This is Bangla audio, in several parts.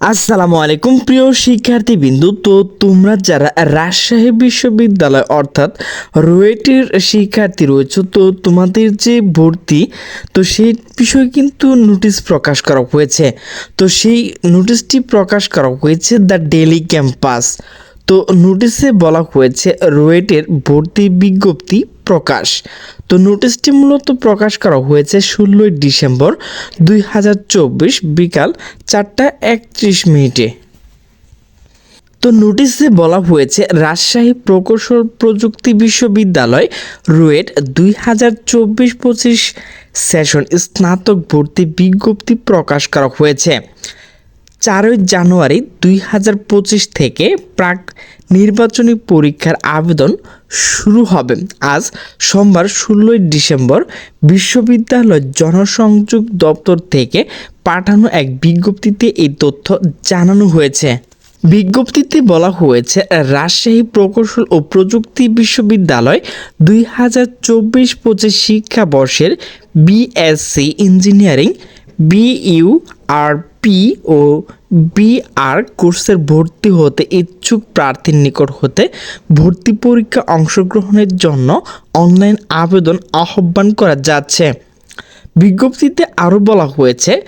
আসসালামু আলাইকুম, প্রিয় শিক্ষার্থীবৃন্দু। তো তোমরা যারা রাজশাহী বিশ্ববিদ্যালয় অর্থাৎ রুয়েটের শিক্ষার্থী রয়েছে, তো তোমাদের যে ভর্তি, তো সেই বিষয়ে কিন্তু নোটিশ প্রকাশ করা হয়েছে। তো সেই নোটিশটি প্রকাশ করা হয়েছে দ্য ডেলি ক্যাম্পাস। তো নোটিশে বলা হয়েছে রুয়েটের ভর্তি বিজ্ঞপ্তি প্রকাশ। তো নোটিশটি মূলত প্রকাশ করা হয়েছে ষোলোই ডিসেম্বর দুই হাজার চব্বিশ বিকাল চারটা একত্রিশ মিনিটে। তো নোটিশে বলা হয়েছে রাজশাহী প্রকৌশল প্রযুক্তি বিশ্ববিদ্যালয় রুয়েট দুই হাজার চব্বিশ পঁচিশ সেশন স্নাতক ভর্তি বিজ্ঞপ্তি প্রকাশ করা হয়েছে। চারই জানুয়ারি দুই হাজার পঁচিশ থেকে প্রাক নির্বাচনী পরীক্ষার আবেদন শুরু হবে। আজ সোমবার ষোলোই ডিসেম্বর বিশ্ববিদ্যালয় জনসংযোগ দপ্তর থেকে পাঠানো এক বিজ্ঞপ্তিতে এই তথ্য জানানো হয়েছে। বিজ্ঞপ্তিতে বলা হয়েছে, রাজশাহী প্রকৌশল ও প্রযুক্তি বিশ্ববিদ্যালয় দুই হাজার চব্বিশ পঁচিশ শিক্ষাবর্ষের বিএসসি ইঞ্জিনিয়ারিং, বিইউ, আর পি ও বিআর কোর্সের ভর্তি হতে ইচ্ছুক প্রার্থীর নিকট হতে ভর্তি পরীক্ষা অংশগ্রহণের জন্য অনলাইন আবেদন আহ্বান করা যাচ্ছে। বিজ্ঞপ্তিতে আরও বলা হয়েছে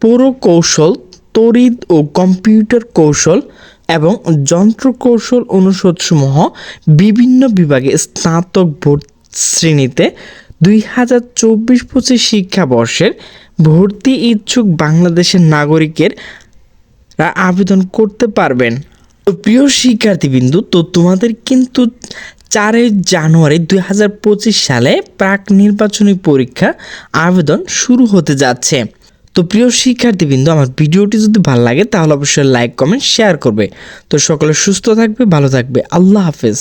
পৌরকৌশল তড়িৎ ও কম্পিউটার কৌশল এবং যন্ত্র কৌশল অনুষদসমূহ বিভিন্ন বিভাগে স্নাতক ভর্তি শ্রেণীতে দুই হাজার চব্বিশ পঁচিশ শিক্ষাবর্ষের ভর্তি ইচ্ছুক বাংলাদেশের নাগরিকের আবেদন করতে পারবেন। তো প্রিয় শিক্ষার্থীবৃন্দু, তো তোমাদের কিন্তু চারই জানুয়ারি দুই হাজার পঁচিশ সালে প্রাক নির্বাচনী পরীক্ষা আবেদন শুরু হতে যাচ্ছে। তো প্রিয় শিক্ষার্থীবৃন্দু, আমার ভিডিওটি যদি ভালো লাগে তাহলে অবশ্যই লাইক, কমেন্ট, শেয়ার করবে। তো সকলে সুস্থ থাকবে, ভালো থাকবে। আল্লাহ হাফেজ।